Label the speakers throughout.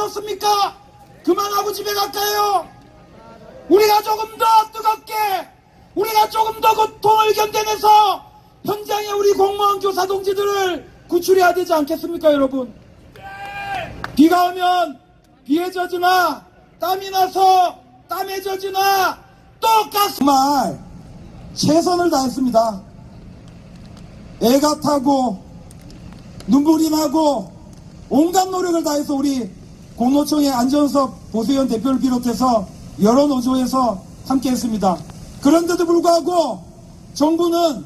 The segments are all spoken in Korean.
Speaker 1: 얻었습니까? 그만하고 집에 갈까요? 우리가 조금 더 뜨겁게 우리가 조금 더 고통을 견뎌내서 현장에 우리 공무원 교사 동지들을 구출해야 되지 않겠습니까 여러분 비가 오면 비에 젖으나 땀이 나서 땀에 젖으나 똑같 정말 최선을 다했습니다 애가 타고 나고 온갖 노력을 다해서 우리 공노총의 안전석 보수위원 대표를 비롯해서 여러 노조에서 함께 했습니다. 그런데도 불구하고 정부는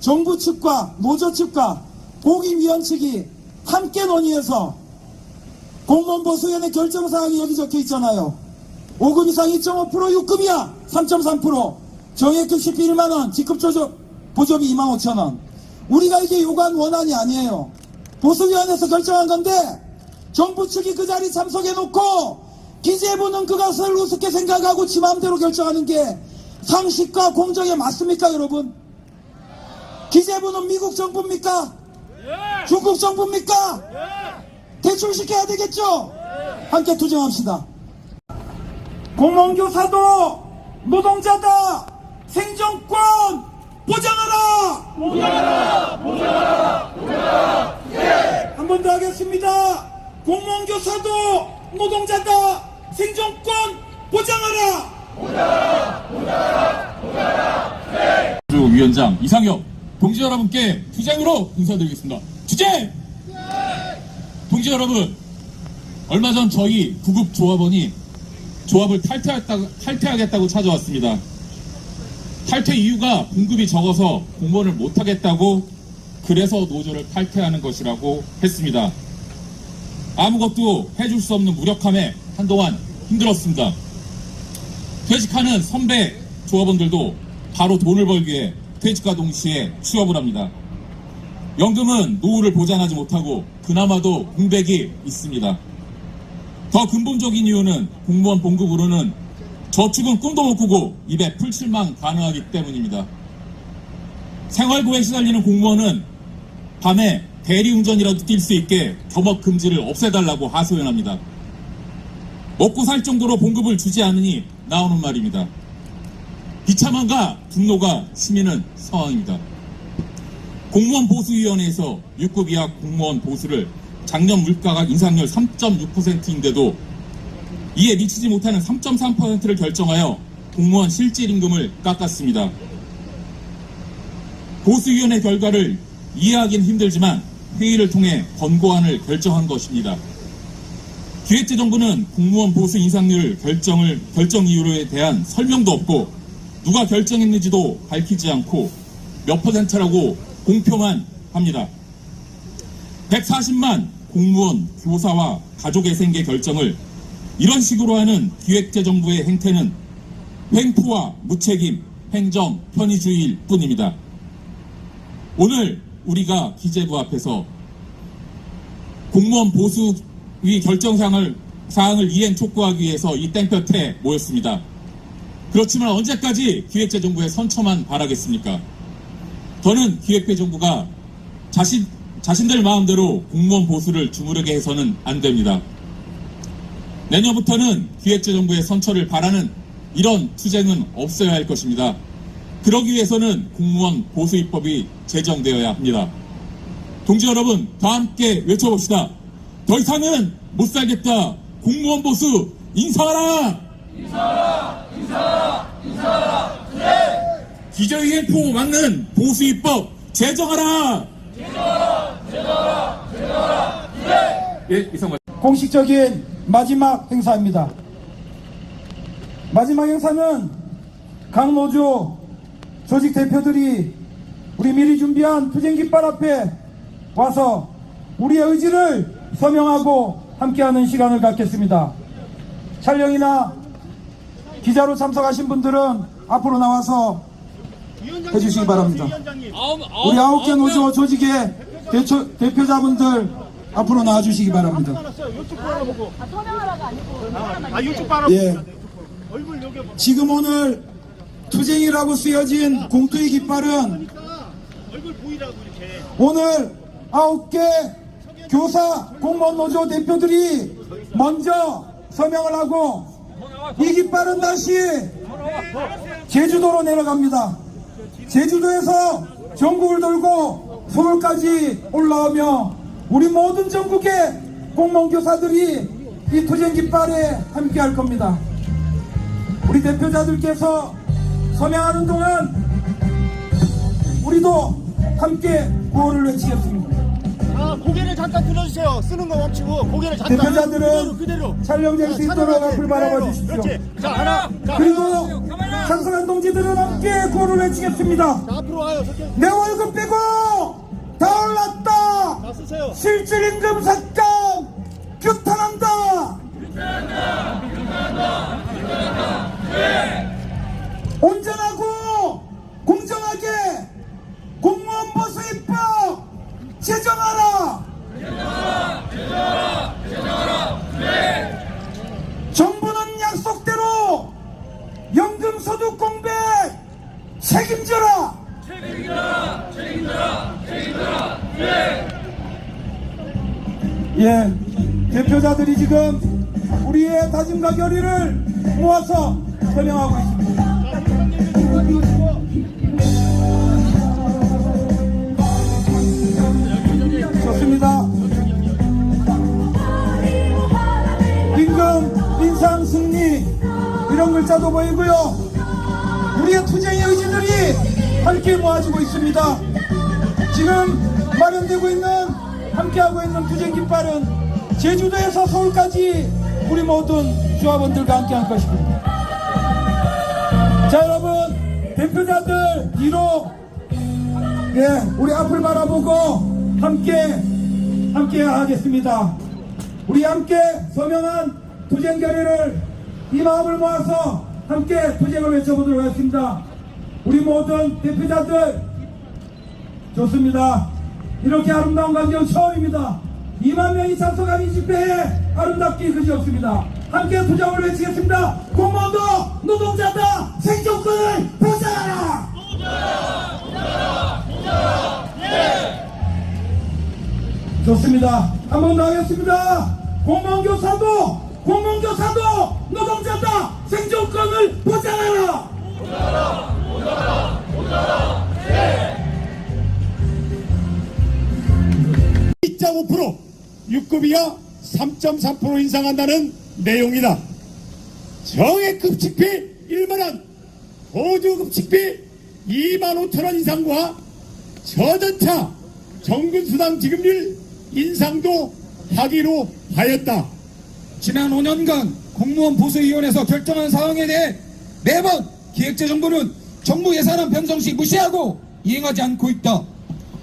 Speaker 1: 정부 측과 노조 측과 고기위원 측이 함께 논의해서 공무원 보수위원회 결정 사항이 여기 적혀 있잖아요. 5급 이상 2.5% 6급이야 3.3% 정액 급식 1만 원 직급 조조, 보조비 2만 5천 원 우리가 이게 요구한 원안이 아니에요. 보수위원회에서 결정한 건데 정부 측이 그 자리 참석해놓고 기재부는 그것을 우습게 생각하고 지 마음대로 결정하는 게 상식과 공정에 맞습니까 여러분? 기재부는 미국 정부입니까? 중국 정부입니까? 대출시켜야 되겠죠? 함께 투쟁합시다. 공무원교사도 노동자다 생존권 보장하라 한번 더 하겠습니다. 공무원교사도 노동자다 생존권 보장하라
Speaker 2: 주 위원장 이상혁 동지 여러분께 투쟁으로 인사드리겠습니다. 투쟁! 동지 여러분, 얼마 전 저희 구급 조합원이 조합을 탈퇴하겠다고, 탈퇴하겠다고 찾아왔습니다. 탈퇴 이유가 공급이 적어서 공무원을 못하겠다고 그래서 노조를 탈퇴하는 것이라고 했습니다. 아무것도 해줄 수 없는 무력함에 한동안 힘들었습니다. 퇴직하는 선배 조합원들도 바로 돈을 벌기 위해 퇴직과 동시에 취업을 합니다. 연금은 노후를 보장하지 못하고 그나마도 공백이 있습니다. 더 근본적인 이유는 공무원 봉급으로는 저축은 꿈도 못 꾸고 입에 풀칠만 가능하기 때문입니다. 생활고에 시달리는 공무원은 밤에 대리운전이라도 뛸 수 있게 겸업 금지를 없애달라고 하소연합니다. 먹고 살 정도로 봉급을 주지 않으니 나오는 말입니다. 비참함과 분노가 심히는 상황입니다. 공무원 보수위원회에서 6급 이하 공무원 보수를 작년 물가가 인상률 3.6%인데도 이에 미치지 못하는 3.3%를 결정하여 공무원 실질 임금을 깎았습니다. 보수위원회 결과를 이해하기는 힘들지만 회의를 통해 권고안을 결정한 것입니다. 기획재정부는 공무원 보수 인상률 결정을 결정 이유에 대한 설명도 없고 누가 결정했는지도 밝히지 않고 몇 퍼센트라고 공표만 합니다. 140만 공무원, 교사와 가족의 생계 결정을 이런 식으로 하는 기획재정부의 행태는 횡포와 무책임, 행정, 편의주의일 뿐입니다. 오늘 우리가 기재부 앞에서 공무원 보수위 결정사항을 사항을 이행 촉구하기 위해서 이 땡볕에 모였습니다. 그렇지만 언제까지 기획재정부의 선처만 바라겠습니까? 저는 기획재정부가 자신 자신들 마음대로 공무원 보수를 주무르게 해서는 안 됩니다. 내년부터는 기획재정부의 선처를 바라는 이런 투쟁은 없어야 할 것입니다. 그러기 위해서는 공무원 보수 입법이 제정되어야 합니다. 동지 여러분, 다 함께 외쳐봅시다. 더 이상은 못 살겠다. 공무원 보수 인사하라! 인사하라! 인사하라! 인사하라! 네! 기저위행포 막는 보수 입법 제정하라! 제정하라! 제정하라! 제정하라! 네! 예, 이상만.
Speaker 1: 공식적인 마지막 행사입니다. 마지막 행사는 각 노조 조직 대표들이 우리 미리 준비한 투쟁 깃발 앞에 와서 우리의 의지를 서명하고 함께하는 시간을 갖겠습니다. 촬영이나 기자로 참석하신 분들은 앞으로 나와서 해주시기 바랍니다. 우리 아홉 개 노조 조직의 대표, 대표자분들 앞으로 나와주시기 바랍니다.
Speaker 3: 아, 아
Speaker 1: 예. 지금 오늘 투쟁이라고 쓰여진 공투의 깃발은 오늘 아홉 개 교사 공무원 노조 대표들이 먼저 서명을 하고 이 깃발은 다시 제주도로 내려갑니다. 제주도에서 전국을 돌고 서울까지 올라오며 우리 모든 전국의 공무원 교사들이 이 투쟁 깃발에 함께 할 겁니다. 우리 대표자들께서 서명하는 동안 우리도 함께 구호를 외치겠습니다.
Speaker 4: 아, 고개를 잠깐 들어주세요. 쓰는 거 멈추고 고개를 잠깐.
Speaker 1: 대표자들은
Speaker 4: 그대로, 그대로.
Speaker 1: 촬영될 수
Speaker 4: 자,
Speaker 1: 있도록. 앞을 바라봐. 주십시오.
Speaker 4: 그렇지. 자, 하나. 자,
Speaker 1: 그리고 찬성한 동지들은 함께 구호를 외치겠습니다.
Speaker 4: 자, 앞으로 와요. 저쪽.
Speaker 1: 내 월급 빼고 다 올랐다.
Speaker 4: 자, 쓰세요.
Speaker 1: 실질 임금 삭감 규탄한다. 온전하고 공정하게 공무원 보수 입법 제정하라. 정부는 약속대로 연금 소득 공백 책임져라. 예, 대표자들이 지금 우리의 다짐과 결의를 모아서 설명하고 있습니다. 글자도 보이고요. 우리의 투쟁의 의지들이 함께 모아지고 있습니다. 지금 마련되고 있는 함께하고 있는 투쟁 깃발은 제주도에서 서울까지 우리 모든 조합원들과 함께할 것입니다. 자 여러분 대표자들 뒤로 예 우리 앞을 바라보고 함께 함께 하겠습니다. 우리 함께 서명한 투쟁 결의를 이 마음을 모아서 함께 투쟁을 외쳐보도록 하겠습니다. 우리 모든 대표자들 좋습니다. 이렇게 아름다운 광경 처음입니다. 2만 명이 참석한 이 집회에 아름답기 그지 없습니다. 함께 투쟁을 외치겠습니다. 공무원도 노동자다 생존권을 보장하라. 좋습니다. 한 번 더 하겠습니다. 공무원 교사도 공무원교사도 노동자다 생존권을 보장하라.
Speaker 5: 이2.5% 6급 이하 3.3% 인상한다는 내용이다. 정액급 식비 1만원, 보조급 식비 2만 5천원 인상과 저전차 정근수당 지급률 인상도 하기로 하였다.
Speaker 1: 지난 5년간 공무원 보수위원회에서 결정한 사항에 대해 매번 기획재정부는 정부 예산안 편성 시 무시하고 이행하지 않고 있다.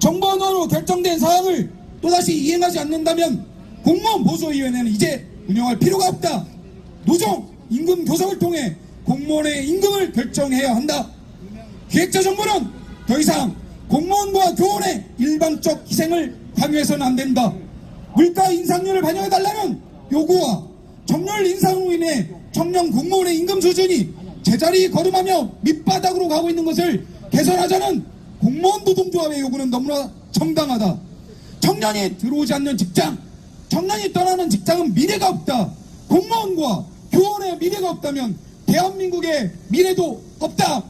Speaker 1: 정부 언어로 결정된 사항을 또다시 이행하지 않는다면 공무원 보수위원회는 이제 운영할 필요가 없다. 노정 임금 교섭을 통해 공무원의 임금을 결정해야 한다. 기획재정부는 더 이상 공무원과 교원의 일방적 희생을 강요해서는 안 된다. 물가 인상률을 반영해달라는 요구와 정렬 인상으로 인해 청년 공무원의 임금 수준이 제자리 걸음하며 밑바닥으로 가고 있는 것을 개선하자는 공무원 노동조합의 요구는 너무나 정당하다. 청년이 들어오지 않는 직장, 청년이 떠나는 직장은 미래가 없다. 공무원과 교원의 미래가 없다면 대한민국의 미래도 없다.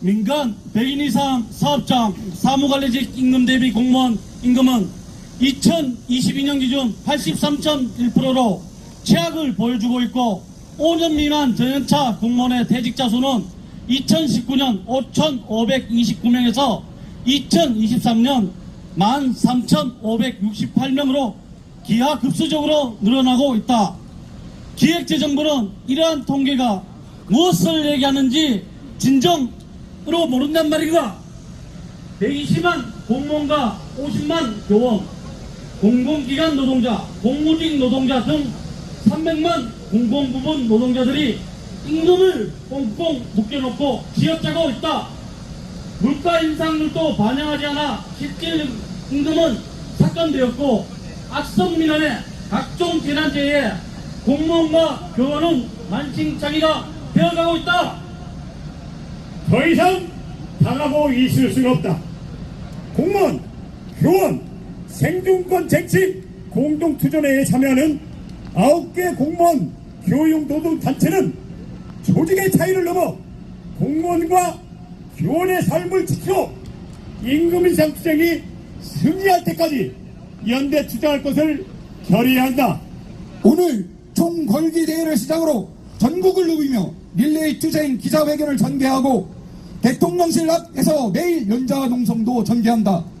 Speaker 6: 민간 100인 이상 사업장 사무관리직 임금 대비 공무원 임금은 2022년 기준 83.1%로 최악을 보여주고 있고 5년 미만 전연차 공무원의 대직자 수는 2019년 5,529명에서 2023년 13,568명으로 기하 급수적으로 늘어나고 있다. 기획재정부는 이러한 통계가 무엇을 얘기하는지 진정으로 모른단 말이다. 120만 공무원과 50만 교원, 공공기관 노동자, 공무직 노동자 등 300만 공공부문 노동자들이 임금을 꽁꽁 묶여놓고 쥐어짜고 있다. 물가 인상률도 반영하지 않아 실질 임금은 삭감되었고 악성 민원의 각종 재난재해에 공무원과 교원은 만신창이가 되어가고 있다.
Speaker 5: 더 이상 당하고 있을 수가 없다. 공무원, 교원, 생존권 쟁취 공동투쟁에 참여하는 9개 공무원 교육 노동 단체는 조직의 차이를 넘어 공무원과 교원의 삶을 지키고 임금 인상 투쟁이 승리할 때까지 연대 투쟁할 것을 결의해야 한다.
Speaker 7: 오늘 총걸기 대회를 시작으로 전국을 누비며 릴레이 투쟁 기자회견을 전개하고 대통령실 앞에서 매일 연좌 농성도 전개한다.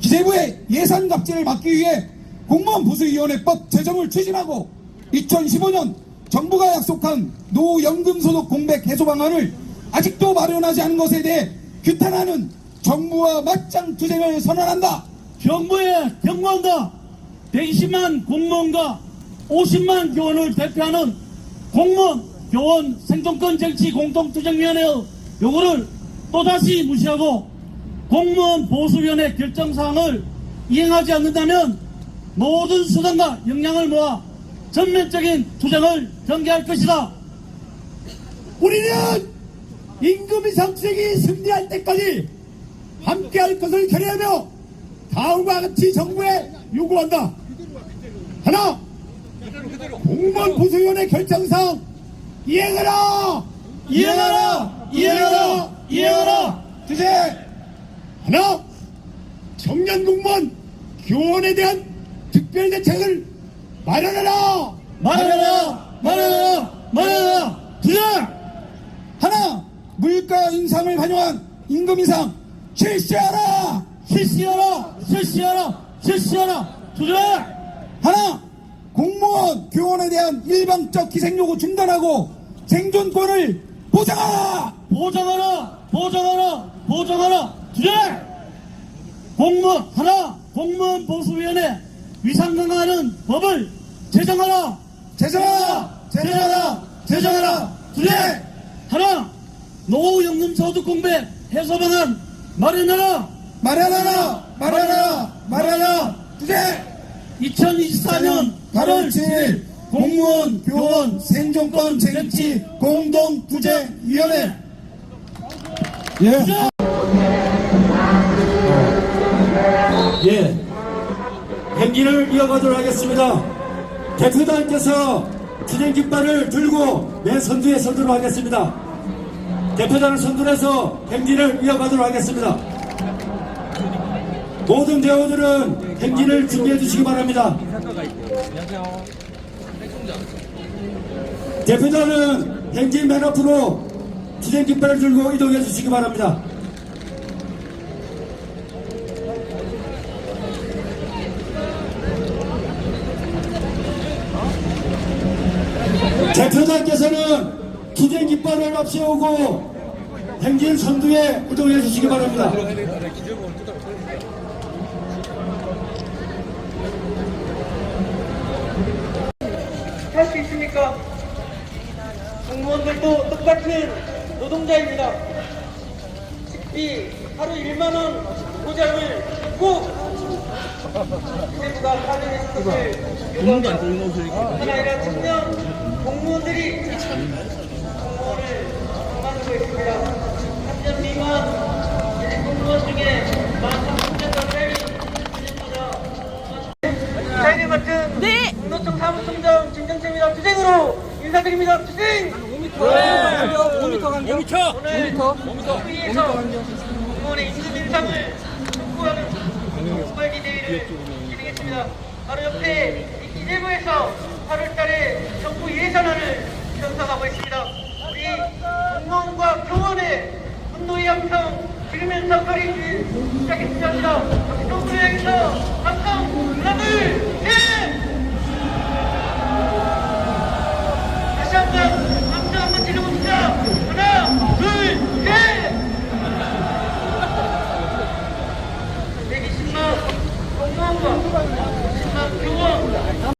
Speaker 7: 기재부의 예산 갑질을 막기 위해 공무원 보수위원회법 제정을 추진하고 2015년 정부가 약속한 노연금소득 공백 해소 방안을 아직도 마련하지 않은 것에 대해 규탄하는 정부와 맞짱 투쟁을 선언한다.
Speaker 6: 정부에 경고한다. 120만 공무원과 50만 교원을 대표하는 공무원 교원 생존권 정치 공동투쟁위원회의 요구를 또다시 무시하고 공무원 보수위원회 결정사항을 이행하지 않는다면 모든 수단과 역량을 모아 전면적인 투쟁을 전개할 것이다.
Speaker 5: 우리는 임금 투쟁이 승리할 때까지 함께할 것을 결의하며 다음과 같이 정부에 요구한다. 하나, 공무원 보수위원회 결정상 이행하라.
Speaker 6: 이행하라! 이행하라! 이행하라!
Speaker 5: 둘째, 하 나, 청년 공무원 교원에 대한 특별 대책을 마련하라.
Speaker 6: 말하라! 말하라! 말하라! 투쟁!
Speaker 7: 하나 물가 인상을 반영한 임금 인상 실시하라
Speaker 6: 실시하라! 실시하라! 실시하라! 투쟁!
Speaker 7: 하나 공무원 교원에 대한 일방적 희생 요구 중단하고 생존권을 보장하라
Speaker 6: 보장하라! 보장하라! 보장하라! 투쟁! 공무원 하나! 공무원 보수위원회 위상 강화하는 법을 제정하라!
Speaker 7: 제정하라 제정하라 제정하라
Speaker 6: 투쟁! 하나! 노후 연금 소득 공백 해소 방안 마련하라!
Speaker 7: 마련하라 마련하라 마련하라 두제
Speaker 6: 2024년
Speaker 7: 8월 7일 공무원 교원 생존권 쟁취 공동투쟁위원회 예.
Speaker 8: 예. 행기를 이어가도록 하겠습니다. 대표단께서 투쟁 깃발을 들고 맨 선두에 서도록 하겠습니다. 대표단을 선두해서 행진을 이어가도록 하겠습니다. 모든 대원들은 행진을 준비해 주시기 바랍니다. 대표단은 행진 맨 앞으로 투쟁 깃발을 들고 이동해 주시기 바랍니다. 투쟁 깃발을 앞세우고 행진 선두에 이동해 주시기 바랍니다.
Speaker 9: 할 수 있습니까? 공무원들도 똑같은 노동자입니다. 식비 하루 1만 원 보장을 꼭 기재부가 가능했을 것을 요구합니다. 뿐 아니라 청년 공무원들이
Speaker 10: 네.
Speaker 9: 공로청 사무총장 진정채입니다. 투쟁으로 인사드립니다. 투쟁! 5m 간격. 5m. 오늘 5m. 회의에서 공무원의 임금 인상을 촉구하는 공발기 대회를 진행했습니다. 바로 옆에 이 기재부에서 8월달에 정부 예산안을 편성하고 있습니다. 우리 공무원과 교원의 분노의 함성 들으면서 거리 시작했습니다. 하나 둘 셋! 다시. 하나 둘 셋! 120만 공무원과 50만 교원